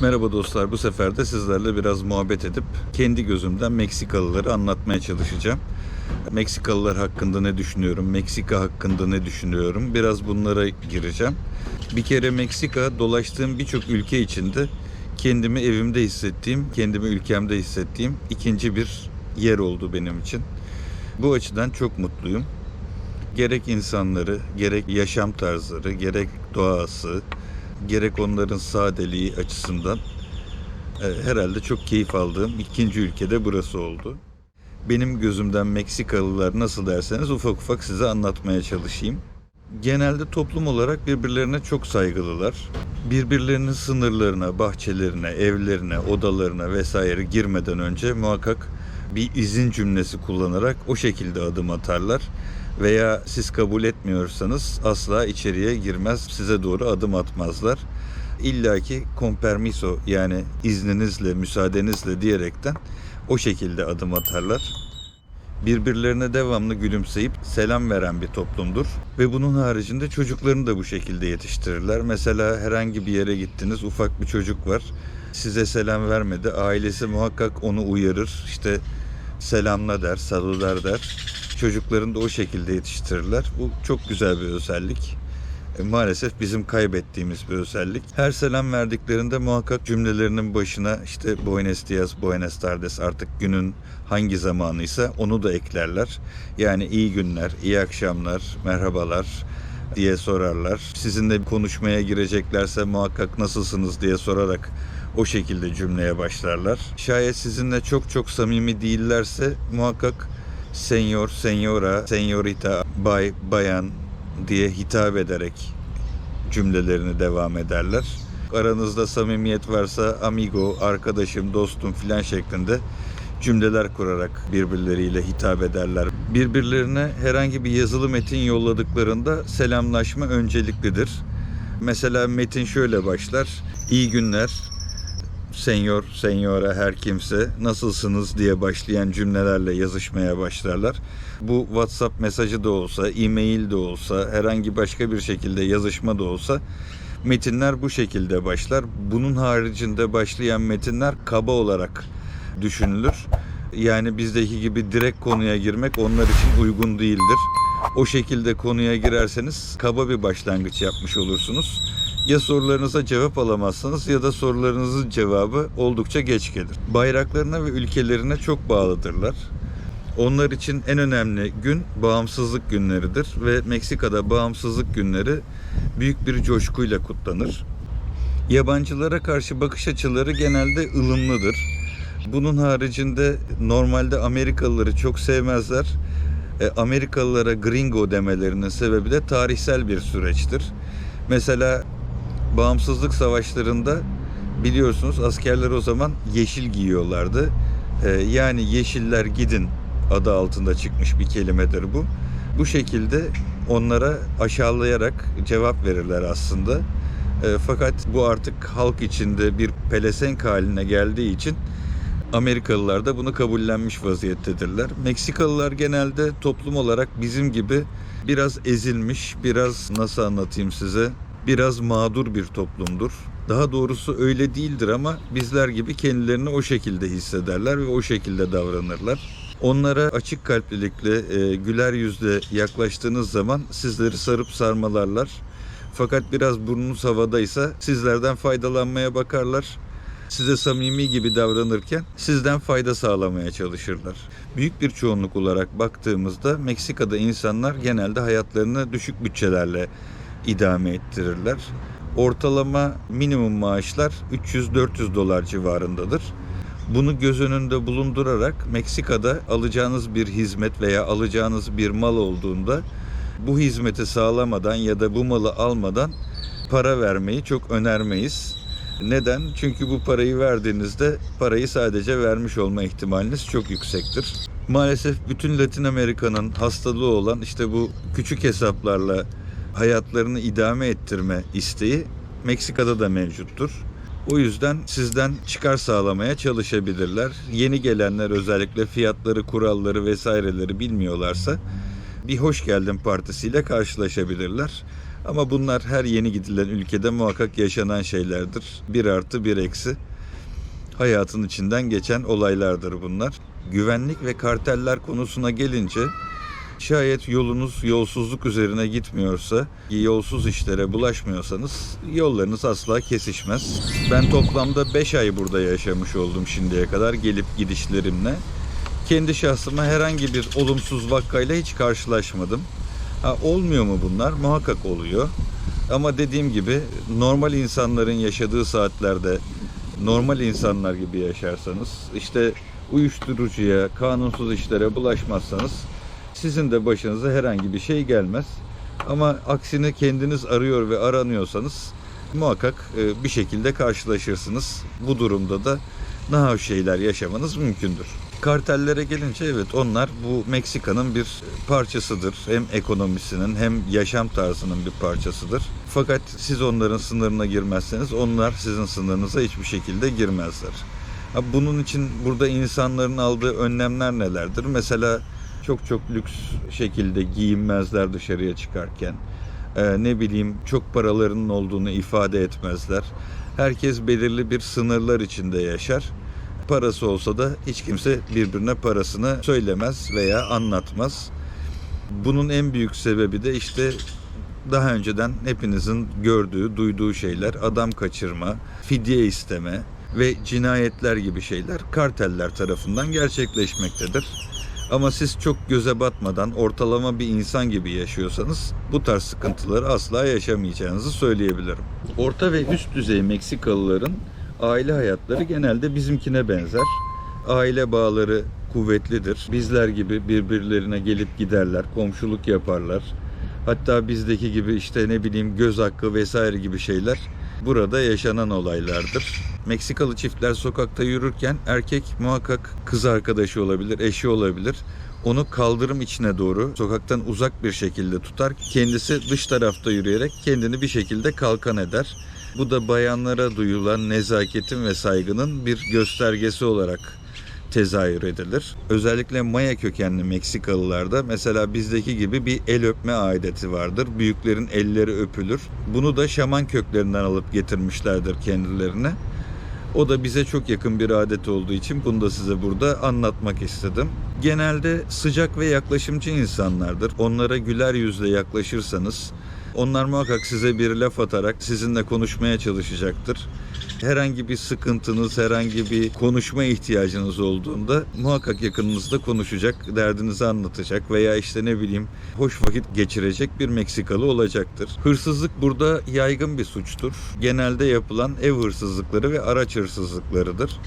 Merhaba dostlar. Bu sefer de sizlerle biraz muhabbet edip kendi gözümden Meksikalıları anlatmaya çalışacağım. Meksikalılar hakkında ne düşünüyorum? Meksika hakkında ne düşünüyorum? Biraz bunlara gireceğim. Bir kere Meksika dolaştığım birçok ülke içinde kendimi evimde hissettiğim, kendimi ülkemde hissettiğim ikinci bir yer oldu benim için. Bu açıdan çok mutluyum. Gerek insanları, gerek yaşam tarzları, gerek doğası, gerek onların sadeliği açısından e, herhalde çok keyif aldığım ikinci ülkede burası oldu. Benim gözümden Meksikalılar nasıl derseniz ufak ufak size anlatmaya çalışayım. Genelde toplum olarak birbirlerine çok saygılılar. Birbirlerinin sınırlarına, bahçelerine, evlerine, odalarına vesaire girmeden önce muhakkak bir izin cümlesi kullanarak o şekilde adım atarlar veya siz kabul etmiyorsanız asla içeriye girmez, size doğru adım atmazlar. İlla ki con permiso yani izninizle, müsaadenizle diyerekten o şekilde adım atarlar. Birbirlerine devamlı gülümseyip selam veren bir toplumdur. Ve bunun haricinde çocuklarını da bu şekilde yetiştirirler. Mesela herhangi bir yere gittiniz, ufak bir çocuk var. Size selam vermedi. Ailesi muhakkak onu uyarır. İşte selamla der, salular der. Çocuklarını da o şekilde yetiştirirler. Bu çok güzel bir özellik. E, Maalesef bizim kaybettiğimiz bir özellik. Her selam verdiklerinde muhakkak cümlelerinin başına işte Buenos Dias, Buenos Tardes artık günün hangi zamanıysa onu da eklerler. Yani iyi günler, iyi akşamlar, merhabalar diye sorarlar. Sizinle konuşmaya gireceklerse muhakkak nasılsınız diye sorarak o şekilde cümleye başlarlar. Şayet sizinle çok çok samimi değillerse muhakkak senyor, senyora, senyorita, bay, bayan diye hitap ederek cümlelerini devam ederler. Aranızda samimiyet varsa amigo, arkadaşım, dostum filan şeklinde cümleler kurarak birbirleriyle hitap ederler. Birbirlerine herhangi bir yazılı metin yolladıklarında selamlaşma önceliklidir. Mesela metin şöyle başlar. İyi günler, senyor, senyora her kimse nasılsınız diye başlayan cümlelerle yazışmaya başlarlar. Bu WhatsApp mesajı da olsa, e-mail de olsa, herhangi başka bir şekilde yazışma da olsa metinler bu şekilde başlar. Bunun haricinde başlayan metinler kaba olarak düşünülür. Yani bizdeki gibi direkt konuya girmek onlar için uygun değildir. O şekilde konuya girerseniz kaba bir başlangıç yapmış olursunuz. Ya sorularınıza cevap alamazsınız ya da sorularınızın cevabı oldukça geç gelir. Bayraklarına ve ülkelerine çok bağlıdırlar. Onlar için en önemli gün bağımsızlık günleridir ve Meksika'da bağımsızlık günleri büyük bir coşkuyla kutlanır. Yabancılara karşı bakış açıları genelde ılımlıdır. Bunun haricinde normalde Amerikalıları çok sevmezler. E, Amerikalılara gringo demelerinin sebebi de tarihsel bir süreçtir. Mesela bağımsızlık savaşlarında biliyorsunuz askerler o zaman yeşil giyiyorlardı. E, yani yeşiller gidin adı altında çıkmış bir kelimedir bu. Bu şekilde onlara aşağılayarak cevap verirler aslında. E, fakat bu artık halk içinde bir pelesenk haline geldiği için Amerikalılar da bunu kabullenmiş vaziyettedirler. Meksikalılar genelde toplum olarak bizim gibi biraz ezilmiş, biraz nasıl anlatayım size, biraz mağdur bir toplumdur. Daha doğrusu öyle değildir ama bizler gibi kendilerini o şekilde hissederler ve o şekilde davranırlar. Onlara açık kalplilikle, e, güler yüzle yaklaştığınız zaman sizleri sarıp sarmalarlar. Fakat biraz burnunuz havadaysa sizlerden faydalanmaya bakarlar size samimi gibi davranırken sizden fayda sağlamaya çalışırlar. Büyük bir çoğunluk olarak baktığımızda Meksika'da insanlar genelde hayatlarını düşük bütçelerle idame ettirirler. Ortalama minimum maaşlar 300-400 dolar civarındadır. Bunu göz önünde bulundurarak Meksika'da alacağınız bir hizmet veya alacağınız bir mal olduğunda bu hizmeti sağlamadan ya da bu malı almadan para vermeyi çok önermeyiz. Neden? Çünkü bu parayı verdiğinizde parayı sadece vermiş olma ihtimaliniz çok yüksektir. Maalesef bütün Latin Amerika'nın hastalığı olan işte bu küçük hesaplarla hayatlarını idame ettirme isteği Meksika'da da mevcuttur. O yüzden sizden çıkar sağlamaya çalışabilirler. Yeni gelenler özellikle fiyatları, kuralları vesaireleri bilmiyorlarsa bir hoş geldin partisiyle karşılaşabilirler. Ama bunlar her yeni gidilen ülkede muhakkak yaşanan şeylerdir. Bir artı bir eksi. Hayatın içinden geçen olaylardır bunlar. Güvenlik ve karteller konusuna gelince şayet yolunuz yolsuzluk üzerine gitmiyorsa, yolsuz işlere bulaşmıyorsanız yollarınız asla kesişmez. Ben toplamda 5 ay burada yaşamış oldum şimdiye kadar gelip gidişlerimle. Kendi şahsıma herhangi bir olumsuz vakayla hiç karşılaşmadım. Ha, olmuyor mu bunlar? Muhakkak oluyor. Ama dediğim gibi normal insanların yaşadığı saatlerde normal insanlar gibi yaşarsanız, işte uyuşturucuya, kanunsuz işlere bulaşmazsanız sizin de başınıza herhangi bir şey gelmez. Ama aksini kendiniz arıyor ve aranıyorsanız muhakkak e, bir şekilde karşılaşırsınız. Bu durumda da nahoş şeyler yaşamanız mümkündür. Kartellere gelince evet onlar bu Meksika'nın bir parçasıdır. Hem ekonomisinin hem yaşam tarzının bir parçasıdır. Fakat siz onların sınırına girmezseniz onlar sizin sınırınıza hiçbir şekilde girmezler. Bunun için burada insanların aldığı önlemler nelerdir? Mesela çok çok lüks şekilde giyinmezler dışarıya çıkarken. Ee, ne bileyim çok paralarının olduğunu ifade etmezler. Herkes belirli bir sınırlar içinde yaşar. Parası olsa da hiç kimse birbirine parasını söylemez veya anlatmaz. Bunun en büyük sebebi de işte daha önceden hepinizin gördüğü, duyduğu şeyler adam kaçırma, fidye isteme ve cinayetler gibi şeyler karteller tarafından gerçekleşmektedir. Ama siz çok göze batmadan ortalama bir insan gibi yaşıyorsanız bu tarz sıkıntıları asla yaşamayacağınızı söyleyebilirim. Orta ve üst düzey Meksikalıların aile hayatları genelde bizimkine benzer. Aile bağları kuvvetlidir. Bizler gibi birbirlerine gelip giderler, komşuluk yaparlar. Hatta bizdeki gibi işte ne bileyim göz hakkı vesaire gibi şeyler burada yaşanan olaylardır. Meksikalı çiftler sokakta yürürken erkek muhakkak kız arkadaşı olabilir, eşi olabilir. Onu kaldırım içine doğru sokaktan uzak bir şekilde tutar. Kendisi dış tarafta yürüyerek kendini bir şekilde kalkan eder. Bu da bayanlara duyulan nezaketin ve saygının bir göstergesi olarak tezahür edilir. Özellikle Maya kökenli Meksikalılarda mesela bizdeki gibi bir el öpme adeti vardır. Büyüklerin elleri öpülür. Bunu da şaman köklerinden alıp getirmişlerdir kendilerine. O da bize çok yakın bir adet olduğu için bunu da size burada anlatmak istedim. Genelde sıcak ve yaklaşımcı insanlardır. Onlara güler yüzle yaklaşırsanız onlar muhakkak size bir laf atarak sizinle konuşmaya çalışacaktır. Herhangi bir sıkıntınız, herhangi bir konuşma ihtiyacınız olduğunda muhakkak yakınınızda konuşacak, derdinizi anlatacak veya işte ne bileyim hoş vakit geçirecek bir Meksikalı olacaktır. Hırsızlık burada yaygın bir suçtur. Genelde yapılan ev hırsızlıkları ve araç hırsızlıklarıdır.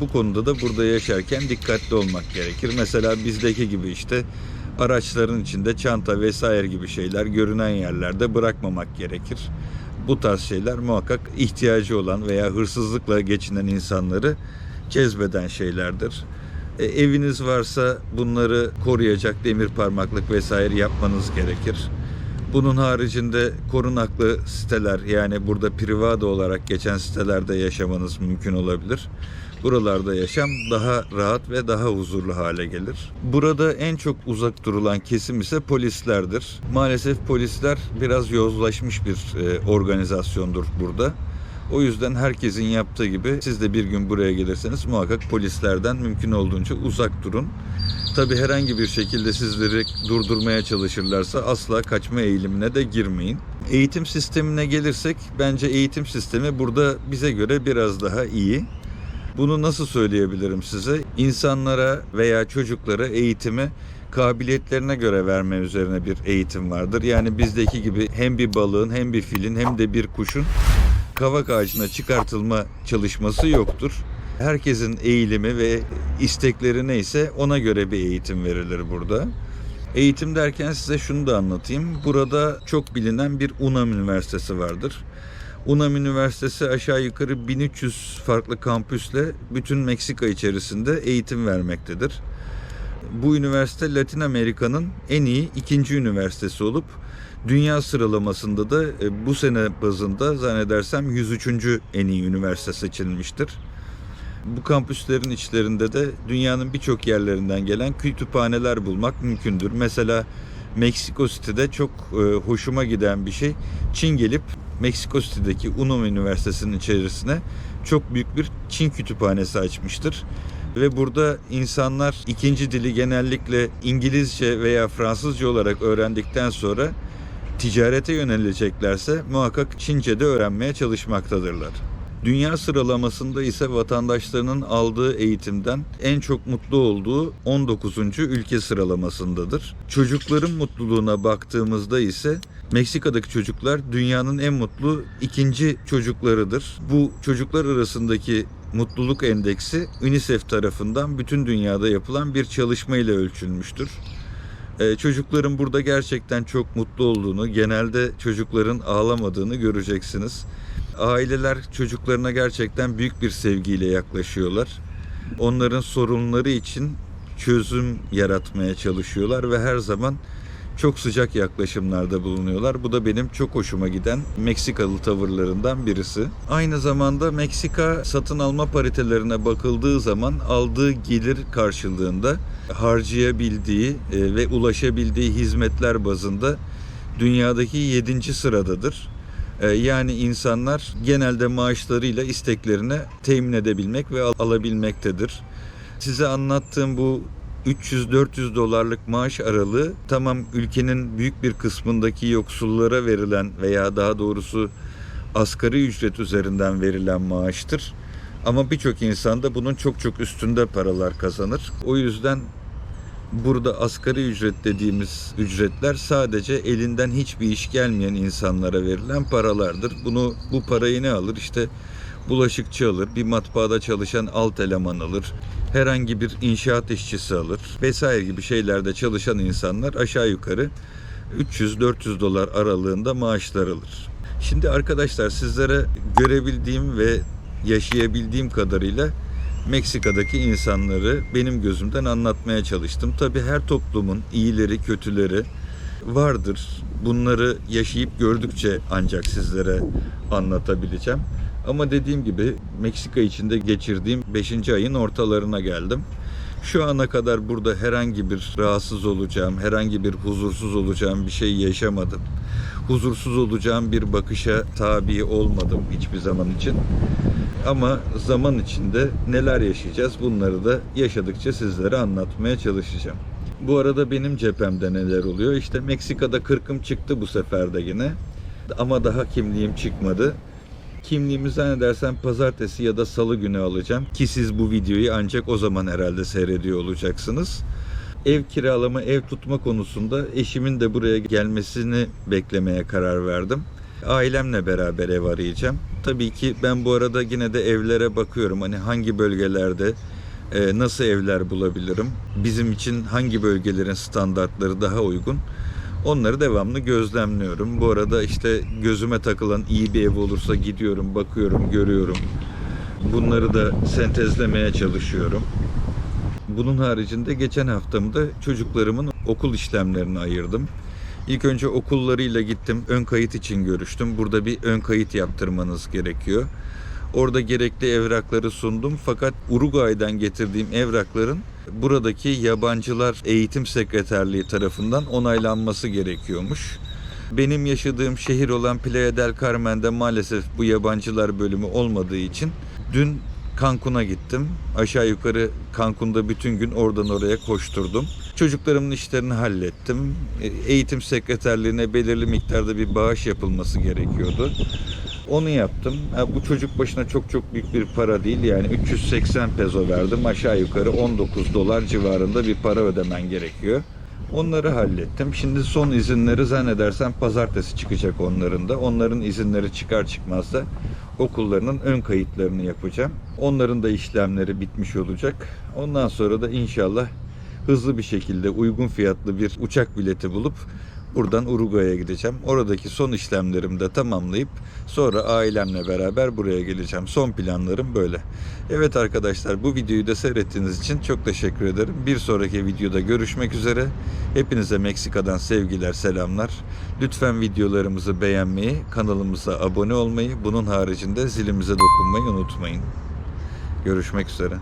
Bu konuda da burada yaşarken dikkatli olmak gerekir. Mesela bizdeki gibi işte araçların içinde çanta vesaire gibi şeyler görünen yerlerde bırakmamak gerekir. Bu tarz şeyler muhakkak ihtiyacı olan veya hırsızlıkla geçinen insanları cezbeden şeylerdir. E, eviniz varsa bunları koruyacak demir parmaklık vesaire yapmanız gerekir. Bunun haricinde korunaklı siteler yani burada privado olarak geçen sitelerde yaşamanız mümkün olabilir. Buralarda yaşam daha rahat ve daha huzurlu hale gelir. Burada en çok uzak durulan kesim ise polislerdir. Maalesef polisler biraz yozlaşmış bir e, organizasyondur burada. O yüzden herkesin yaptığı gibi siz de bir gün buraya gelirseniz muhakkak polislerden mümkün olduğunca uzak durun. Tabi herhangi bir şekilde sizleri durdurmaya çalışırlarsa asla kaçma eğilimine de girmeyin. Eğitim sistemine gelirsek bence eğitim sistemi burada bize göre biraz daha iyi. Bunu nasıl söyleyebilirim size? İnsanlara veya çocuklara eğitimi kabiliyetlerine göre verme üzerine bir eğitim vardır. Yani bizdeki gibi hem bir balığın hem bir filin hem de bir kuşun kavak ağacına çıkartılma çalışması yoktur. Herkesin eğilimi ve istekleri neyse ona göre bir eğitim verilir burada. Eğitim derken size şunu da anlatayım. Burada çok bilinen bir UNAM Üniversitesi vardır. UNAM Üniversitesi aşağı yukarı 1300 farklı kampüsle bütün Meksika içerisinde eğitim vermektedir. Bu üniversite Latin Amerika'nın en iyi ikinci üniversitesi olup dünya sıralamasında da e, bu sene bazında zannedersem 103. en iyi üniversite seçilmiştir. Bu kampüslerin içlerinde de dünyanın birçok yerlerinden gelen kütüphaneler bulmak mümkündür. Mesela Meksiko City'de çok e, hoşuma giden bir şey. Çin gelip Meksiko City'deki Unum Üniversitesi'nin içerisine çok büyük bir Çin kütüphanesi açmıştır. Ve burada insanlar ikinci dili genellikle İngilizce veya Fransızca olarak öğrendikten sonra ticarete yöneleceklerse muhakkak Çince de öğrenmeye çalışmaktadırlar. Dünya sıralamasında ise vatandaşlarının aldığı eğitimden en çok mutlu olduğu 19. ülke sıralamasındadır. Çocukların mutluluğuna baktığımızda ise Meksika'daki çocuklar dünyanın en mutlu ikinci çocuklarıdır. Bu çocuklar arasındaki mutluluk endeksi UNICEF tarafından bütün dünyada yapılan bir çalışma ile ölçülmüştür. Ee, çocukların burada gerçekten çok mutlu olduğunu, genelde çocukların ağlamadığını göreceksiniz. Aileler çocuklarına gerçekten büyük bir sevgiyle yaklaşıyorlar. Onların sorunları için çözüm yaratmaya çalışıyorlar ve her zaman çok sıcak yaklaşımlarda bulunuyorlar. Bu da benim çok hoşuma giden Meksikalı tavırlarından birisi. Aynı zamanda Meksika satın alma paritelerine bakıldığı zaman aldığı gelir karşılığında harcayabildiği e, ve ulaşabildiği hizmetler bazında dünyadaki 7. sıradadır. E, Yani insanlar genelde maaşlarıyla isteklerini temin edebilmek ve al- alabilmektedir. Size anlattığım bu 300-400 dolarlık maaş aralığı tamam ülkenin büyük bir kısmındaki yoksullara verilen veya daha doğrusu asgari ücret üzerinden verilen maaştır. Ama birçok insan da bunun çok çok üstünde paralar kazanır. O yüzden burada asgari ücret dediğimiz ücretler sadece elinden hiçbir iş gelmeyen insanlara verilen paralardır. Bunu bu parayı ne alır? İşte bulaşıkçı alır, bir matbaada çalışan alt eleman alır, herhangi bir inşaat işçisi alır vesaire gibi şeylerde çalışan insanlar aşağı yukarı 300-400 dolar aralığında maaşlar alır. Şimdi arkadaşlar sizlere görebildiğim ve yaşayabildiğim kadarıyla Meksika'daki insanları benim gözümden anlatmaya çalıştım. Tabii her toplumun iyileri, kötüleri vardır. Bunları yaşayıp gördükçe ancak sizlere anlatabileceğim. Ama dediğim gibi Meksika içinde geçirdiğim 5. ayın ortalarına geldim. Şu ana kadar burada herhangi bir rahatsız olacağım, herhangi bir huzursuz olacağım bir şey yaşamadım. Huzursuz olacağım bir bakışa tabi olmadım hiçbir zaman için. Ama zaman içinde neler yaşayacağız bunları da yaşadıkça sizlere anlatmaya çalışacağım. Bu arada benim cephemde neler oluyor? İşte Meksika'da kırkım çıktı bu sefer de yine. Ama daha kimliğim çıkmadı. Kimliğimi zannedersem pazartesi ya da salı günü alacağım. Ki siz bu videoyu ancak o zaman herhalde seyrediyor olacaksınız. Ev kiralama, ev tutma konusunda eşimin de buraya gelmesini beklemeye karar verdim. Ailemle beraber ev arayacağım. Tabii ki ben bu arada yine de evlere bakıyorum. Hani hangi bölgelerde e, nasıl evler bulabilirim? Bizim için hangi bölgelerin standartları daha uygun? Onları devamlı gözlemliyorum. Bu arada işte gözüme takılan iyi bir ev olursa gidiyorum, bakıyorum, görüyorum. Bunları da sentezlemeye çalışıyorum. Bunun haricinde geçen haftamda çocuklarımın okul işlemlerini ayırdım. İlk önce okullarıyla gittim. Ön kayıt için görüştüm. Burada bir ön kayıt yaptırmanız gerekiyor. Orada gerekli evrakları sundum. Fakat Uruguay'dan getirdiğim evrakların buradaki yabancılar eğitim sekreterliği tarafından onaylanması gerekiyormuş. Benim yaşadığım şehir olan Playa del Carmen'de maalesef bu yabancılar bölümü olmadığı için dün Cancun'a gittim. Aşağı yukarı Cancun'da bütün gün oradan oraya koşturdum. Çocuklarımın işlerini hallettim. E, Eğitim sekreterliğine belirli miktarda bir bağış yapılması gerekiyordu. Onu yaptım. Bu çocuk başına çok çok büyük bir para değil. Yani 380 peso verdim. Aşağı yukarı 19 dolar civarında bir para ödemen gerekiyor. Onları hallettim. Şimdi son izinleri zannedersem pazartesi çıkacak onların da. Onların izinleri çıkar çıkmaz da okullarının ön kayıtlarını yapacağım. Onların da işlemleri bitmiş olacak. Ondan sonra da inşallah hızlı bir şekilde uygun fiyatlı bir uçak bileti bulup buradan Uruguay'a gideceğim. Oradaki son işlemlerimi de tamamlayıp sonra ailemle beraber buraya geleceğim. Son planlarım böyle. Evet arkadaşlar bu videoyu da seyrettiğiniz için çok teşekkür ederim. Bir sonraki videoda görüşmek üzere. Hepinize Meksika'dan sevgiler, selamlar. Lütfen videolarımızı beğenmeyi, kanalımıza abone olmayı, bunun haricinde zilimize dokunmayı unutmayın. Görüşmek üzere.